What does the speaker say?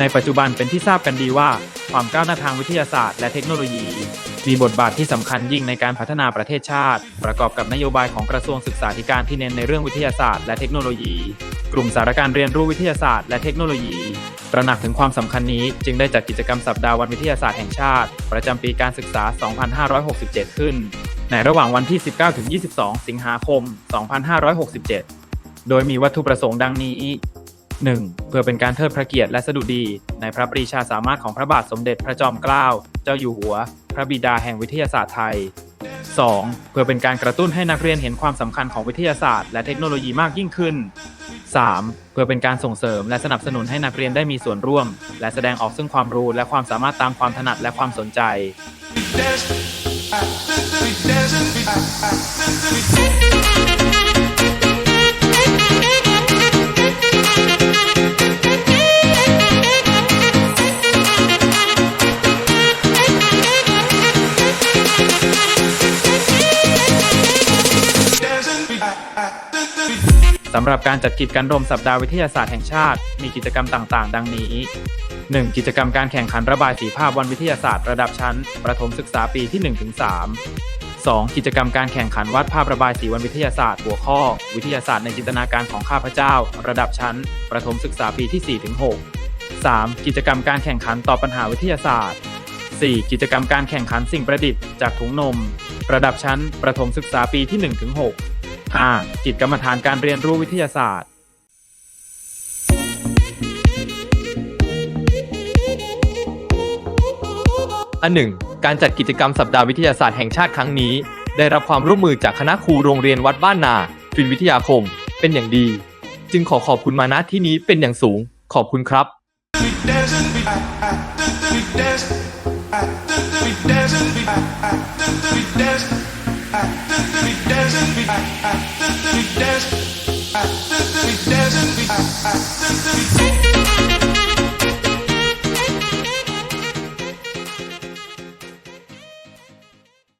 ในปัจจุบันเป็นที่ทราบกันดีว่า ความก้าวหน้าทางวิทยาศาสตร์และเทคโนโลยี มีบทบาทที่สำคัญยิ่งในการพัฒนาประเทศชาติ ประกอบกับนโยบายของกระทรวงศึกษาธิการที่เน้นในเรื่องวิทยาศาสตร์และเทคโนโลยี กลุ่มสารการเรียนรู้วิทยาศาสตร์และเทคโนโลยีตระหนักถึงความสำคัญนี้จึงได้จัดกิจกรรมสัปดาห์วันวิทยาศาสตร์แห่งชาติ ประจำปีการศึกษา 2567 ขึ้น ในระหว่างวันที่ 19-22 สิงหาคม 2567 โดยมีวัตถุประสงค์ดังนี้ 1. เพื่อเป็นการเทิดพระเกียรติและสดุดี ในพระปรีชาสามารถของพระบาทสมเด็จพระจอมเกล้าเจ้าอยู่หัว พระบิดาแห่งวิทยาศาสตร์ไทย 2. เพื่อเป็นการกระตุ้นให้นักเรียนเห็นความสำคัญของวิทยาศาสตร์และเทคโนโลยีมากยิ่งขึ้น 3. เพื่อเป็นการส่งเสริมและสนับสนุนให้นักเรียนได้มีส่วนร่วม และแสดงออกซึ่งความรู้และความสามารถตามความถนัดและความสนใจ สำหรับการจัดกิจกรรมสัปดาห์วิทยาศาสตร์แห่งชาติ มีกิจกรรมต่างๆ ดังนี้ 1. กิจกรรมการแข่งขันระบายสีภาพวันวิทยาศาสตร์ระดับชั้น ประถมศึกษาปีที่ 1-3 2. กิจกรรมการแข่งขันวาดภาพระบายสีวันวิทยาศาสตร์ หัวข้อ วิทยาศาสตร์ในจินตนาการของข้าพเจ้า ระดับชั้น ประถมศึกษาปีที่ 4-6 3. กิจกรรมการแข่งขันตอบปัญหาวิทยาศาสตร์ 4. กิจกรรมการแข่งขันสิ่งประดิษฐ์จากถุงนม ระดับชั้น ประถมศึกษาปีที่ 1-6 5. กิจกรรมฐานการเรียนรู้วิทยาศาสตร์ อันหนึ่ง การจัดกิจกรรมสัปดาห์วิทยาศาสตร์แห่งชาติครั้งนี้ ได้รับความร่วมมือจากคณะครูโรงเรียนวัดบ้านนาฟินวิทยาคม เป็นอย่างดี จึงขอขอบคุณมาณที่นี้เป็นอย่างสูง ขอบคุณครับ i'm I, I, I, I